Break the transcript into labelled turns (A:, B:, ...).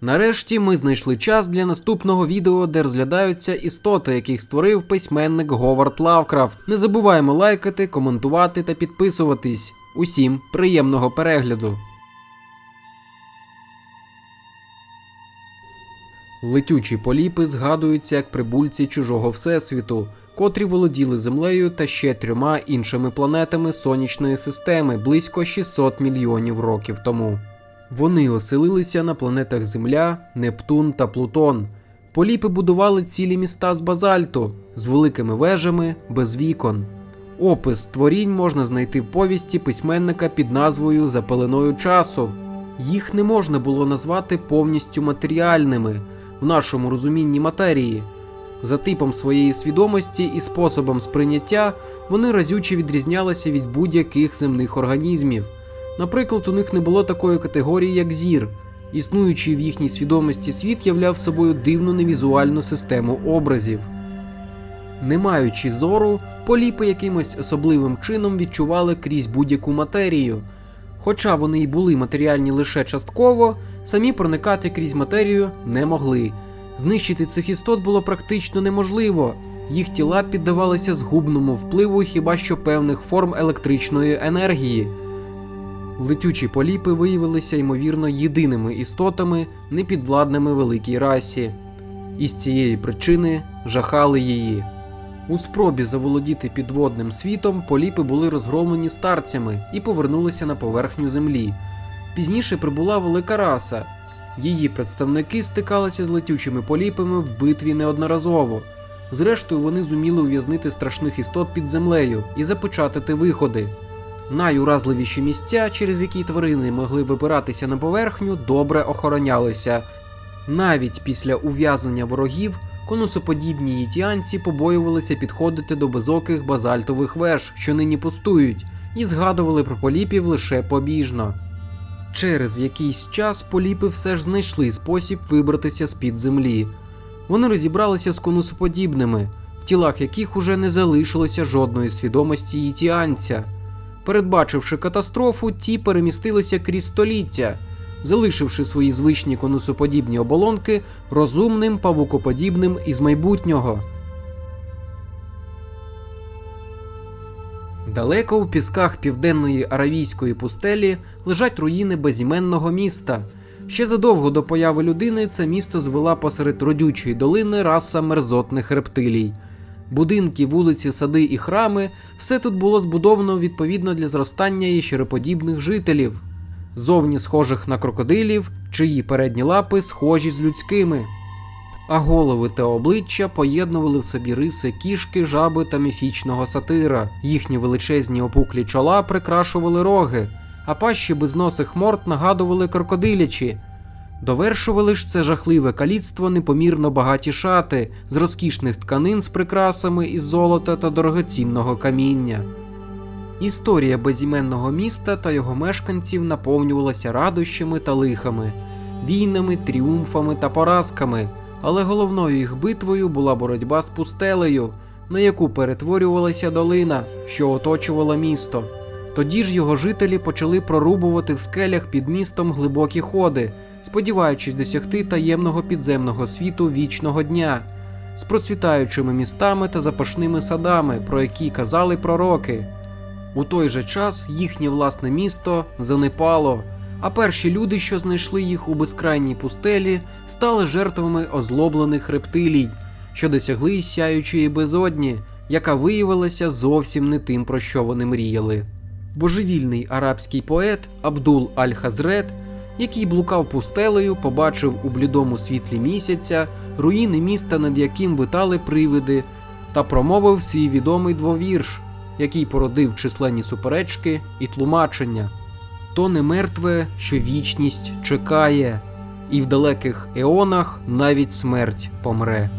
A: Нарешті ми знайшли час для наступного відео, де розглядаються істоти, яких створив письменник Говард Лавкрафт. Не забуваємо лайкати, коментувати та підписуватись. Усім приємного перегляду. Летючі поліпи згадуються як прибульці чужого всесвіту, котрі володіли землею та ще трьома іншими планетами сонячної системи близько 600 мільйонів років тому. Вони оселилися на планетах Земля, Нептун та Плутон. Поліпи будували цілі міста з базальту, з великими вежами, без вікон. Опис створінь можна знайти в повісті письменника під назвою За пеленою часу. Їх не можна було назвати повністю матеріальними в нашому розумінні матерії. За типом своєї свідомості і способом сприйняття вони разюче відрізнялися від будь-яких земних організмів. Наприклад, у них не було такої категорії, як зір. Існуючий в їхній свідомості світ являв собою дивну невізуальну систему образів. Не маючи зору, поліпи якимось особливим чином відчували крізь будь-яку матерію. Хоча вони й були матеріальні лише частково, самі проникати крізь матерію не могли. Знищити цих істот було практично неможливо, їх тіла піддавалися згубному впливу хіба що певних форм електричної енергії. Летючі поліпи виявилися ймовірно єдиними істотами, непідвладними великій расі, і з цієї причини жахали її. У спробі заволодіти підводним світом поліпи були розгромлені старцями і повернулися на поверхню землі. Пізніше прибула велика раса. Її представники стикалися з летючими поліпами в битві неодноразово. Зрештою, вони зуміли ув'язнити страшних істот під землею і запечатати виходи. Найуразливіші місця, через які тварини могли вибиратися на поверхню, добре охоронялися. Навіть після ув'язнення ворогів конусоподібні єтіанці побоювалися підходити до безоких базальтових веж, що нині пустують, і згадували про поліпів лише побіжно. Через якийсь час поліпи все ж знайшли спосіб вибратися з-під землі. Вони розібралися з конусоподібними, в тілах яких уже не залишилося жодної свідомості єтіанця. Передбачивши катастрофу, ті перемістилися крізь століття, залишивши свої звичні конусоподібні оболонки розумним павукоподібним із майбутнього. Далеко у пісках південної аравійської пустелі лежать руїни безіменного міста. Ще задовго до появи людини це місто звела посеред родючої долини раса мерзотних рептилій. Будинки, вулиці, сади і храми все тут було збудовано відповідно для зростання ящероподібних жителів, зовні схожих на крокодилів, чиї передні лапи схожі з людськими. А голови та обличчя поєднували в собі риси кішки, жаби та міфічного сатира. Їхні величезні опуклі чола прикрашували роги, а пащі безносих морд нагадували крокодилячі. Довершували ж це жахливе каліцтво непомірно багаті шати з розкішних тканин з прикрасами із золота та дорогоцінного каміння. Історія безіменного міста та його мешканців наповнювалася радощами та лихами, війнами, тріумфами та поразками, але головною їх битвою була боротьба з пустелею, на яку перетворювалася долина, що оточувала місто. Тоді ж його жителі почали прорубувати в скелях під містом глибокі ходи, сподіваючись досягти таємного підземного світу вічного дня, з процвітаючими містами та запашними садами, про які казали пророки. У той же час їхнє власне місто занепало, а перші люди, що знайшли їх у безкрайній пустелі, стали жертвами озлоблених рептилій, що досягли сяючої безодні, яка виявилася зовсім не тим, про що вони мріяли. Божевільний арабський поет Абдул Аль-Хазрет, який блукав пустелею, побачив у блідому світлі місяця руїни міста, над яким витали привиди, та промовив свій відомий двовірш, який породив численні суперечки і тлумачення. То не мертве, що вічність чекає, і в далеких еонах навіть смерть помре.